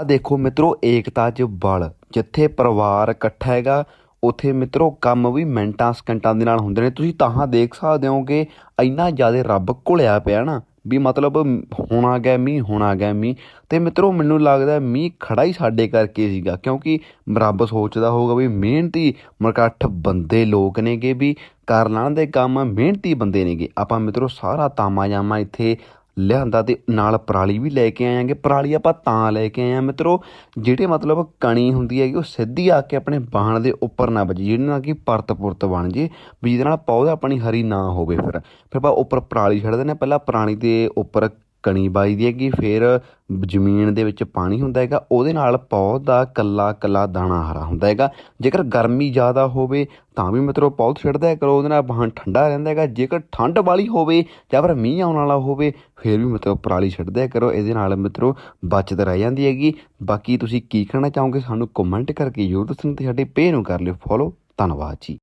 ਆ ਦੇਖੋ ਮਿੱਤਰੋ, ਏਕਤਾ 'ਚ ਬਲ। ਜਿੱਥੇ ਪਰਿਵਾਰ ਇਕੱਠਾ ਹੈਗਾ, ਉਥੇ ਮਿੱਤਰੋ ਕੰਮ ਵੀ ਮਿੰਟਾਂ, ਸਕਿੰਟਾਂ ਦੇ ਨਾਲ ਹੁੰਦੇ ਨੇ। ਤੁਸੀਂ ਤਾਂ ਦੇਖ ਸਕਦੇ ਹੋ ਕਿ ਇੰਨਾ ਜ਼ਿਆਦਾ ਰੱਬ ਘੁਲਿਆ ਪਿਆ ਨਾ ਵੀ ਮਤਲਬ ਹੋਣਾ ਗਿਆ ਮੀਂਹ ਹੋਣਾ ਗਿਆ ਮੀਂਹ। ਤੇ ਮਿੱਤਰੋ, ਮੈਨੂੰ ਲੱਗਦਾ ਮੀਂਹ ਖੜਾ ਹੀ ਸਾਡੇ ਕਰਕੇ ਸੀਗਾ, ਕਿਉਂਕਿ ਰੱਬ ਸੋਚਦਾ ਹੋਊਗਾ ਵੀ ਮਿਹਨਤੀ ਮਰਕੱਠ ਬੰਦੇ ਲੋਕ ਨੇਗੇ ਵੀ ਕਰ ਲਾਣ ਦੇ ਕੰਮ ਮਿਹਨਤੀ ਬੰਦੇ ਨੇਗੇ। ਆਪਾਂ ਮਿੱਤਰੋ, ਸਾਰਾ ਤਾਮਾ ਜਾਮਾ ਇੱਥੇ ਲਿਆਂਦਾ ਤੇ ਨਾਲ ਪਰਾਲੀ ਵੀ ਲੈ ਕੇ ਆਇਆਂਗੇ। ਪਰਾਲੀ ਆਪਾਂ ਤਾਂ ਲੈ ਕੇ ਆਏ ਆ ਮਿੱਤਰੋ, ਜਿਹੜੇ ਮਤਲਬ ਕਣੀ ਹੁੰਦੀ ਹੈਗੀ, ਉਹ ਸਿੱਧੀ ਆ ਕੇ ਆਪਣੇ ਬਾਣ ਦੇ ਉੱਪਰ ਨਾ ਵੱਜੇ, ਜਿਹਦੇ ਨਾਲ ਕਿ ਪਰਤ ਪੁਰਤ ਬਣ ਜੇ, ਵੀ ਜਿਹਦੇ ਨਾਲ ਪੌਦਾ ਆਪਣੀ ਹਰੀ ਨਾ ਹੋਵੇ ਫਿਰ। ਫਿਰ ਆਪਾਂ ਉੱਪਰ ਪਰਾਲੀ ਛੱਡ ਦਿੰਦੇ ਨੇ ਪਹਿਲਾਂ ਪਰਾਲੀ ਦੇ ਉੱਪਰ ਕਣੀ ਬਾਈਦੀ ਹੈਗੀ, ਫਿਰ ਜ਼ਮੀਨ ਦੇ ਵਿੱਚ ਪਾਣੀ ਹੁੰਦਾ ਹੈਗਾ, ਉਹਦੇ ਨਾਲ ਪੌਦਾ ਕੱਲਾ ਕੱਲਾ ਦਾਣਾ ਹਰਾ ਹੁੰਦਾ ਹੈਗਾ। ਜੇਕਰ ਗਰਮੀ ਜ਼ਿਆਦਾ ਹੋਵੇ, ਤਾਂ ਵੀ ਮਤਲਬ ਪੌਦ ਛੱਡਦਾ ਕਰੋ, ਉਹਦੇ ਨਾਲ ਬਾਹਨ ਠੰਡਾ ਰਹਿੰਦਾ ਹੈਗਾ। ਜੇਕਰ ਠੰਡ ਵਾਲੀ ਹੋਵੇ ਜਾਂ ਫਿਰ ਮੀਂਹ ਆਉਣ ਵਾਲਾ ਹੋਵੇ, ਫਿਰ ਵੀ ਮਤਲਬ ਪਰਾਲੀ ਛੱਡਦਾ ਕਰੋ, ਇਹਦੇ ਨਾਲ ਮਿੱਤਰੋ ਬਚਤ ਰਹਿ ਜਾਂਦੀ ਹੈਗੀ। ਬਾਕੀ ਤੁਸੀਂ ਕੀ ਕਹਿਣਾ ਚਾਹੋਗੇ ਸਾਨੂੰ ਕਮੈਂਟ ਕਰਕੇ ਜ਼ਰੂਰ ਦੱਸਣ ਤੇ ਸਾਡੇ ਪੇਜ ਨੂੰ ਕਰ ਲਿਓ ਫੋਲੋ ਧੰਨਵਾਦ ਜੀ।